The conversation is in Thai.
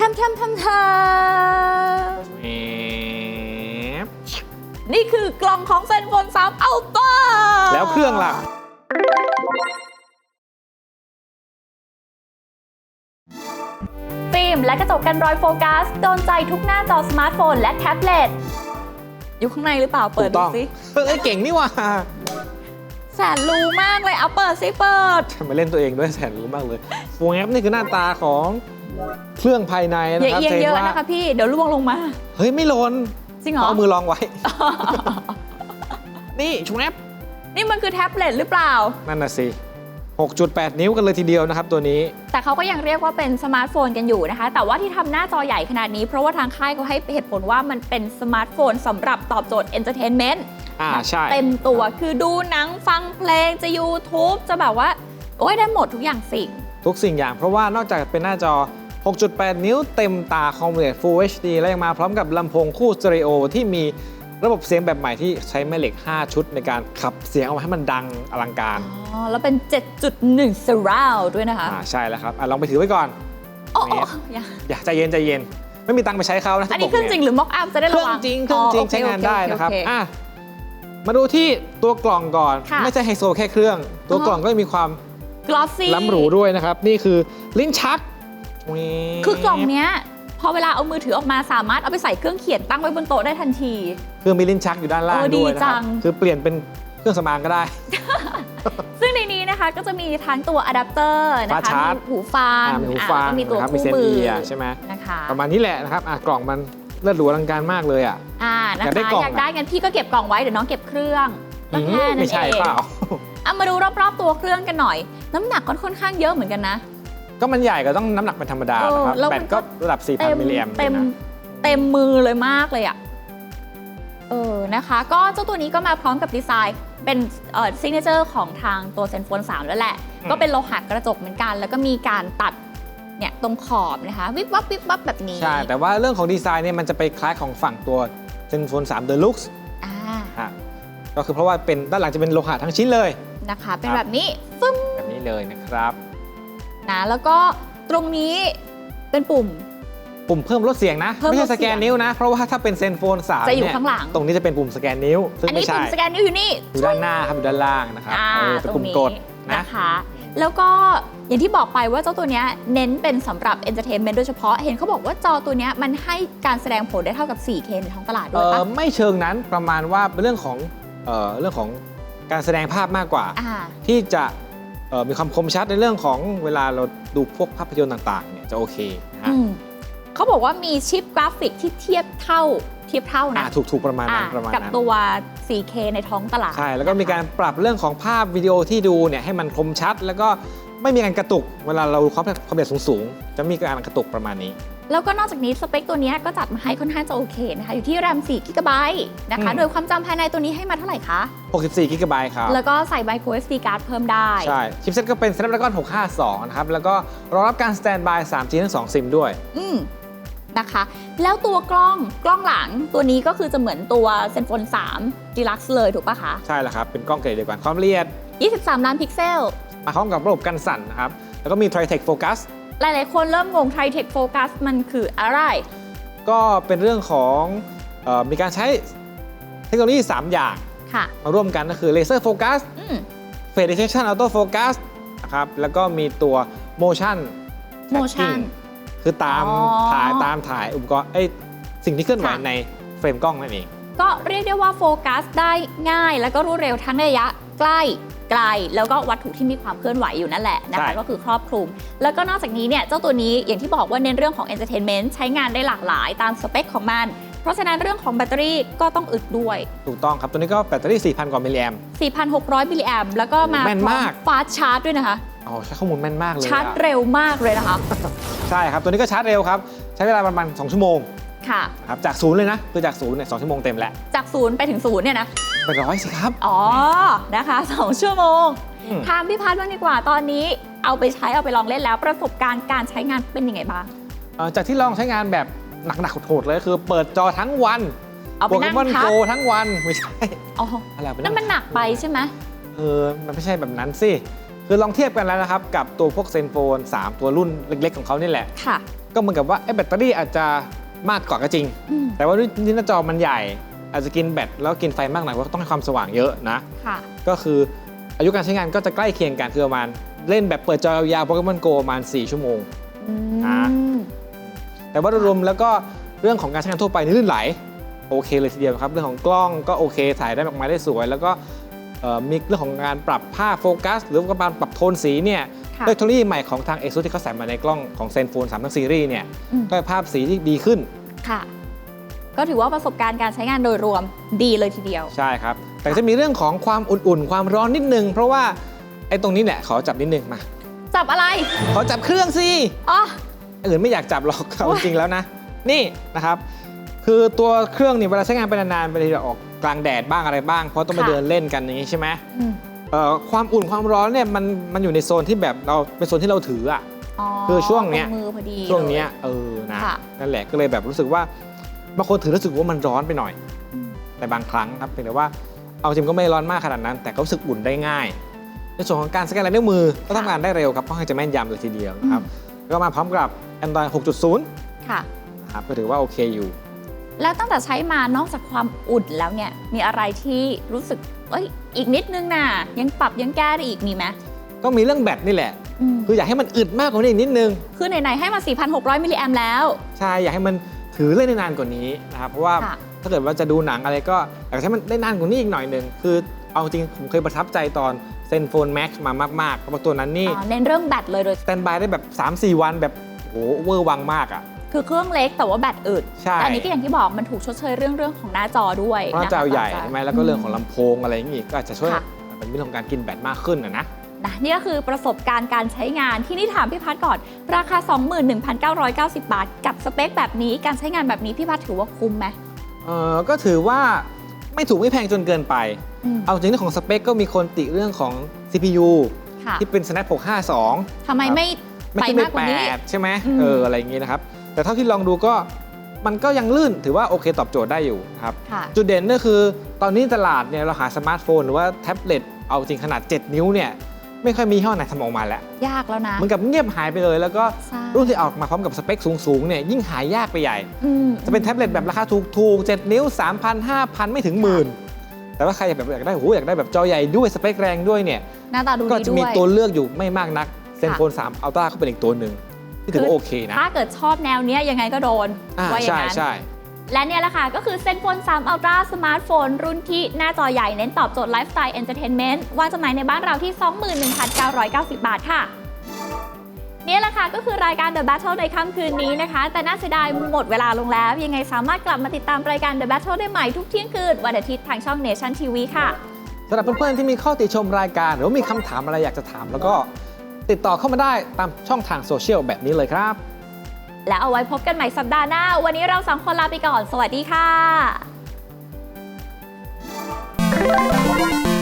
ทำทำทำทำแหมนี่คือกล่องของเซนโฟน3 Ultra แล้วเครื่องล่ะ ฟิล์มและกระจกกันรอยโฟกัส โดนใจทุกหน้าจอสมาร์ทโฟนและแท็บเล็ต อยู่ข้างในหรือเปล่า เปิถูดดูอง สิ เฮ้ยเก่งนี่หว่า แสนรู้มากเลยเอาเปิดสิเปิดทำไมาเล่นตัวเองด้วยแสนรู้มากเลยโฟงแอปนี่คือหน้าตาของเครื่องภายในอนะย่าครับเอียงจะเยห็อะว่านะคะพี่เดี๋ยวล่วงลงมาเฮ้ยไม่หล่นจริงเหรอ เอามือรองไว้ นี่ชูแอปนี่มันคือแท็บเล็ตหรือเปล่า นั่นน่ะสิ 6.8 นิ้วกันเลยทีเดียวนะครับตัวนี้ แต่เขาก็ยังเรียกว่าเป็นสมาร์ทโฟนกันอยู่นะคะ แต่ว่าที่ทำหน้าจอใหญ่ขนาดนี้ เพราะว่าทางค่ายเขาให้เหตุผลว่ามันเป็นสมาร์ทโฟนสำหรับตอบโจทย์เอนเตอร์เทนเมนต์ อ่าใช่ เต็มตัวคือดูหนังฟังเพลงจะ YouTube จะแบบว่า โอ้ยได้หมดทุกอย่างสิ่ง ทุกสิ่งอย่างเพราะว่านอกจากเป็นหน้าจอ 6.8 นิ้วเต็มตาคอมเวท Full HD และยังมาพร้อมกับลำโพงคู่สเตอริโอที่มีระบบเสียงแบบใหม่ที่ใช้แม่เหล็ก 5 ชุดในการขับเสียงออกมาให้มันดังอลังการอ๋อ แล้วเป็น 7.1 surround ด้วยนะคะ อ่าใช่แล้วครับอะลองไปถือไว้ก่อน โอ้เมตรอย่าอย่าใจเย็นใจเย็น ไม่มีตังค์ไปใช้เขานะอันนี้ที่เครื่องจริงหรือ mock up จะได้เคระรื่องวังจริงเครื่องจริงโใช้งานได้นะครับโอเโอเอะ มาดูที่ตัวกล่องก่อน ค่ะไม่ใช่ไฮโซแค่เครื่อง ตัวกล่องก็มีความ glossy ล้ำหรูด้วยนะครับ นี่คือลิ้นชักคือกล่องเนี้ยพอเวลาเอามือถือออกมาสามารถเอาไปใส่เครื่องเขียนตั้งไว้บนโต๊ะได้ทันทีเครื่องมีลิ้นชักอยู่ด้านล่างโอ้ดีด้วยนะคจัรับง คือเปลี่ยนเป็นเครื่องสมางก็ได้ ซึ่งในนี้นะคะก็จะมีทั้งตัวอะแดปเตอร์นะฟ้าคะชาร์จ มีหูฟังอ่ามีหูอ่าฟังแล้วก็มีตัวนะครับมีคู่เซนมือเอียใช่ไหมนะคะประมาณนี้แหละนะครับอะกล่องมันเลือดหรูอลังการมากเลยอะ อ่า นะอยากคะได้กล่องอยากได้งั้นพี่ก็เก็บกล่องไว้เดี๋ยวน้องเก็บเครื่องก็แค่อืมนั้นไม่ใช่เองเปล่า เอามาดูรอบๆตัวเครื่องกันหน่อย น้ำหนักก็ค่อนข้างเยอะเหมือนกันนะ ก็มันใหญ่ก็ต้องน้ำหนักเป็นธรรมดาเออนะครับแล้วแบมัตนก็ ก็ระดับ เต็ม4,000มิลลิแอมเต็มเต็มมือเลยมากเลยอะ่ะ เออ นะคะ ก็เจ้าตัวนี้ก็มาพร้อมกับดีไซน์เป็นเอ่อซิกเนเจอร์ของทางตัวเซนโฟน3แล้วแหละก็เป็นโลหะกระจกเหมือนกัน แล้วก็มีการตัดเนี่ยตรงขอบนะคะ วิบวับวิบวับแบบนี้ ใช่ แต่ว่าเรื่องของดีไซน์เนี่ยมันจะไปคล้ายของฝั่งตัว Zenfone 3 Deluxe อ่าฮะก็คือเพราะว่าเป็นด้านหลังจะเป็นโลหะทั้งชิ้นเลยนะคะ เป็นครับแบบนี้ฟึ้มแบบนี้เลยนะครับนะแล้วก็ตรงนี้เป็นปุ่ม ปุ่มเพิ่มลดเสียงนะเพิ่มไม่ลใช่ดสเสียงแกนนิ้วนะ เพราะว่าถ้าเป็น Zenfone 3จะอยู่เนี่ยข้างหลัง ตรงนี้จะเป็นปุ่มสแกนนิ้วซึ่งอันนี้ไม่ใช่ปุ่มสแกนนิ้วอยู่นี่อยู่ด้านหน้าครับอยู่ด้านล่างนะครับอ่าเออเป็นตรปุ่งมนี้กดนะนะคะ แล้วก็อย่างที่บอกไปว่าเจ้าตัวเนี้ยเน้นเป็นสำหรับ Entertainment โดยเฉพาะ เห็นเขาบอกว่าจอตัวเนี้ยมันให้การแสดงผลได้เท่ากับ 4K ในท้องตลาดเอด้วยปะอไม่เชิงนั้นประมาณว่าเป็นเรื่องของเอ่อเรื่องของการแสดงภาพมากกว่าอ่าที่จะเอ่อมีความคมชัดในเรื่องของเวลาเราดูพวกภาพยนตร์ต่างๆเนี่ยจะโอเคนะฮะอืมเขาบอกว่ามีชิปกราฟิกที่เทียบเท่าเทียบเท่าอ่านะถูกถูกประมาณอ่านั้นประมาณกับนั้นตัว 4K ในท้องตลาดใช่แล้วก็มีการปรับเรื่องของภาพวิดีโอที่ดูเนี่ยให้มันคมชัด แล้วก็ไม่มีการกระตุกเวลาเราความความละเอียดสูงๆ จะมีการกระตุกประมาณนี้ แล้วก็นอกจากนี้สเปคตัวเนี้ยก็จัดมาให้ค่อนข้างจะโอเคนะคะ อยู่ที่แรม4 g b นะคะอืมโดยความจำภายในตัวนี้ให้มาเท่าไหร่คะ 64กิกะไบต์ครับ แล้วก็ใส่ micro SD card เพิ่มได้ ใช่ ชิปเซ็ตก็เป็น Snapdragon 652 นะครับ แล้วก็รองรับการสแตนบาย 3G ทั้ง 2 ซิมด้วย อืม นะคะ แล้วตัวกล้องกล้องหลังตัวนี้ก็คือจะเหมือนตัว Zenfone 3 Deluxe เลยถูกปะคะ ใช่แล้วครับ เป็นกล้องเกรดเดียวกันความละเอียด 23 ล้านพิกเซล มาพร้อมกับระบบกันสั่นนะครับ แล้วก็มี Tritech Focus หลาย ๆ คนเริ่มงง Tritech Focus มันคืออะไร ก็เป็นเรื่องของเออมีการใช้เทคโนโลยี 3 อย่างค่ะมาร่วมกันก็คือ Laser Focus อืม Face Detection Auto Focus นะครับแล้วก็มีตัว Motion Motion Tracking คือตามอ๋อถ่ายตามถ่ายอุปกรณ์ไอยสิ่งที่เคลื่อนไหวค่ะ ในเฟรมกล้องนั่นเอง ก็เรียกได้ว่าโฟกัสได้ง่าย แล้วก็รวดเร็วทั้งในระยะใกล้ไกล แล้วก็วัตถุที่มีความเคลื่อนไหวอยู่นั่นแหละนะคะ ใช่ ก็คือครอบคลุม แล้วก็นอกจากนี้เนี่ยเจ้าตัวนี้อย่างที่บอกว่าเน้นเรื่องของ Entertainment ใช้งานได้หลากหลายตามสเปคของมัน เพราะฉะนั้นเรื่องของแบตเตอรี่ก็ต้องอึดด้วย ถูกต้องครับ ตัวนี้ก็แบตเตอรี่ 4,000 กว่ามิลลิแอม 4,600 มิลลิแอมแล้วก็มาแม่นมาก ฟาสชาร์จด้วยนะคะ อ๋อใช้ข้อมูลแม่นมากเลยชาร์จอะ เร็วมากเลยนะคะ ใช่ครับ ตัวนี้ก็ชาร์จเร็วครับ ใช้เวลาประมาณ2ชั่วโมงค่ะนะครับจากศูนย์เลยนะ คือจากศูนย์เนี่ยสองชั่วโมงเต็มแล้วจากศูนย์ไปถึงศูนย์เนี่ยนะไปร้อยสิครับ อ๋อ นะคะ 2 ชั่วโมงอืม ถามพี่พัฒน์บ้างดีกว่าตอนนี้เอาไปใช้เอาไปลองเล่นแล้วประสบการณ์การใช้งานเป็นยังไงบ้าง เอ่อจากที่ลองใช้งานแบบหนักๆโหดๆเลยคือเปิดจอทั้งวันเอาโปไปเกนั่งมอนพัโกกทั้งวันไม่ใช่อ๋ออะไรเอาไปนั่นมันหนักไปใช่ไหมเออมันไม่ใช่แบบนั้นสิ คคือลองเทียบกันแล้วนะครับ กับตัวพวกเซนโฟน 3 ตัวรุ่นเล็ก ๆ ของเขานี่แหละ ค่ะ ก็เหมือนกับว่าไอ้แบตเตอรี่อาจจะมากกว่าก็จริง อืมแต่ว่าด้วยหน้าจอมันใหญ่ อาจจะกินแบตแล้วกินไฟมากหน่อยเพราะต้องให้ความสว่างเยอะนะ ค่ะ ก็คืออายุการใช้งานก็จะใกล้เคียงกันคือประมาณเล่นแบบเปิดจอยาวๆโปเกมอนโกประมาณ 4 ชั่วโมง อือ่า ม แต่ว่าโดยรวมแล้วก็เรื่องของการใช้งานทั่วไปนี่ลื่นไหล โอเคเลยทีเดียวครับ เรื่องของกล้องก็โอเคถ่ายได้ออกมาได้สวย แล้วก็เอ่อ มีเรื่องของการปรับภาพโฟกัส หรือว่าการปรับโทนสีเนี่ยค่ะด้วยเทคโนโลยีใหม่ของทาง ASUS ที่เขาใส่มาในกล้องของเซนโฟน3ทั้งซีรีส์เนี่ยอืมก็ให้ภาพสีที่ดีขึ้นค่ะ ก็ถือว่าประสบการณ์การใช้งานโดยรวมดีเลยทีเดียว ใช่ครับ แต่จะมีเรื่องของความอุ่นๆ ความร้อนนิดนึง เพราะว่าไอ้ตรงนี้เนี่ยขอจับนิดนึงมา จับอะไร ขอจับเครื่องสิอ๋ออื่นไม่อยากจับหรอกเอาโอ้ยจริงแล้วนะ นี่นะครับ คือตัวเครื่องเนี่ยเวลาใช้งานไปนานๆบางทีเราออกกลางแดดบ้างอะไรบ้าง เพราะต้องไปเดินเล่นกันอย่างนี้ใช่ไหมอืมเอ่อความอุ่นความร้อนเนี่ยมันมันอยู่ในโซนที่แบบเราเป็นโซนที่เราถืออะอ๋อคือช่วงเนี้ย ตรมือพอดีช่วงเนี้ยล เออนะค่ะนั่นแหละก็เลยแบบรู้สึกว่าบางคนถือรู้สึกว่ามันร้อนไปหน่อย อืม แต่บางครั้งครับเพียงแต่ว่าเอาจริงก็ไม่ร้อนมากขนาดนั้น แต่ก็รู้สึกอุ่นได้ง่าย ในส่วนของการสแกนลายนิ้วมือก็ทำงานได้เร็วครับค่อนข้างจะแม่นยำเลยทีเดียวนะครับก็มาพร้อมกับ Android 6.0 ค่ะ นะครับก็ถือว่าโอเคอยู่ แล้วตั้งแต่ใช้มานอกจากความอุ่นแล้วเนี่ยมีอะไรที่รู้สึกเอ้ยอีกนิดนึงน่ะยังปรับยังแก้ได้อีกมีไหมก็มีเรื่องแบตนี่แหละ อืมคืออยากให้มันอึดมากกว่านี้อีกนิดนึง คือไหนๆให้มา 4,600 มิลลิแอมแล้ว ใช่อยากให้มันถือเล่นได้นานกว่านี้นะครับเพราะว่าค่ะ ถ้าเกิดว่าจะดูหนังอะไรก็อยากให้มันได้นานกว่านี้อีกหน่อยหนึ่งคือเอาจริงผมเคยประทับใจตอนเซนโฟนแม็กมามากๆเพราะว่าตัวนั้นนี่อ๋อเน้นเรื่องแบตเลยโดย สแตนบายได้แบบ 3-4 วันแบบโอ้โหเวอร์วังมากอะ คือเครื่องเล็กแต่ว่าแบตอึดใช่ แต่อันนี้ก็อย่างที่บอกมันถูกชดเชยเรื่องเรื่องของหน้าจอด้วยเพราะว่านะคะจอใหญ่ก็จะใช่ไหมแล้วก็เรื่องของลำโพงอะไรอย่างงี้ก็อาจจะช่วยค่ะ เป็นเรื่องของการกินแบตมากขึ้นนะนะ นะนี่ก็คือประสบการณ์การใช้งานที่นี่ถามพี่พัฒน์ก่อน ราคา 21,990 บาท กับสเปคแบบนี้การใช้งานแบบนี้พี่พัฒน์ถือว่าคุ้มไหมเออก็ถือว่าไม่ถูกไม่แพงจนเกินไป อืมเอาจริงเรื่องของสเปคก็มีคนติเรื่องของ CPU ค่ะที่เป็น Snap 652 ทำไมไม่ ไม่ไปขึ้นไปมากกว่านี้แปดใช่ไหมอืม เอออะไรอย่างงี้นะครับ แต่เท่าที่ลองดูก็มันก็ยังลื่นถือว่าโอเคตอบโจทย์ได้อยู่ครับค่ะจุดเด่นก็คือตอนนี้ตลาดเนี่ยเราหาสมาร์ทโฟนหรือว่าแท็บเล็ตเอาจริงขนาด 7 นิ้วเนี่ยไม่ค่อยมียี่ห้อไหนทำออกมาแล้ว ยากแล้วนะเหมันกับเงียบหายไปเลย แล้วก็ใช่รุ่นที่ออกมาพร้อมกับสเปคสูงๆเนี่ยยิ่งหายากไปใหญ่อืมจะเป็นแท็บเล็ตแบบราคาถูกๆ 7 นิ้ว 3,000 5,000 ไม่ถึงหมื่นแต่ว่าใครอยากแบบอยากได้โหอยากได้แบบจอใหญ่ด้วยสเปคแรงด้วยเนี่ยหน้าตาดูก็ดีจะด้มีวยตัวเลือกอยู่ไม่มากนักเซนโฟน3 Ultra ก็เป็นอีกตัวหนึ่ง ที่ถือว่าโอเคนะ ถ้าเกิดชอบแนวเนี้ยยังไงก็โดนอ่าว่าอย่าใช่งนั้น ใช่ และเนี่ยแหละค่ะก็คือเซนโฟน3 Ultra สมาร์ทโฟน รุ่นที่หน้าจอใหญ่เน้นตอบโจทย์ไลฟ์สไตล์เอนเตอร์เทนเมนต์วางจำหน่ายในบ้านเราที่ 21,990 บาทค่ะ เนี่ยแหละค่ะก็คือรายการ The Battle ในค่ำคืนนี้นะคะ แต่น่าเสียดายหมดเวลาลงแล้ว ยังไงสามารถกลับมาติดตามรายการ The Battle ได้ใหม่ทุกเที่ยงคืน วันอาทิตย์ทางช่อง Nation TV ค่ะ สำหรับเพื่อนๆที่มีข้อติชมรายการ หรือว่ามีคำถามอะไรอยากจะถาม แล้วก็ ติดต่อเข้ามาได้ตามช่องทางโซเชียลแบบนี้เลยครับ แล้วเอาไว้พบกันใหม่สัปดาห์หน้า วันนี้เราสองคนลาไปก่อน สวัสดีค่ะ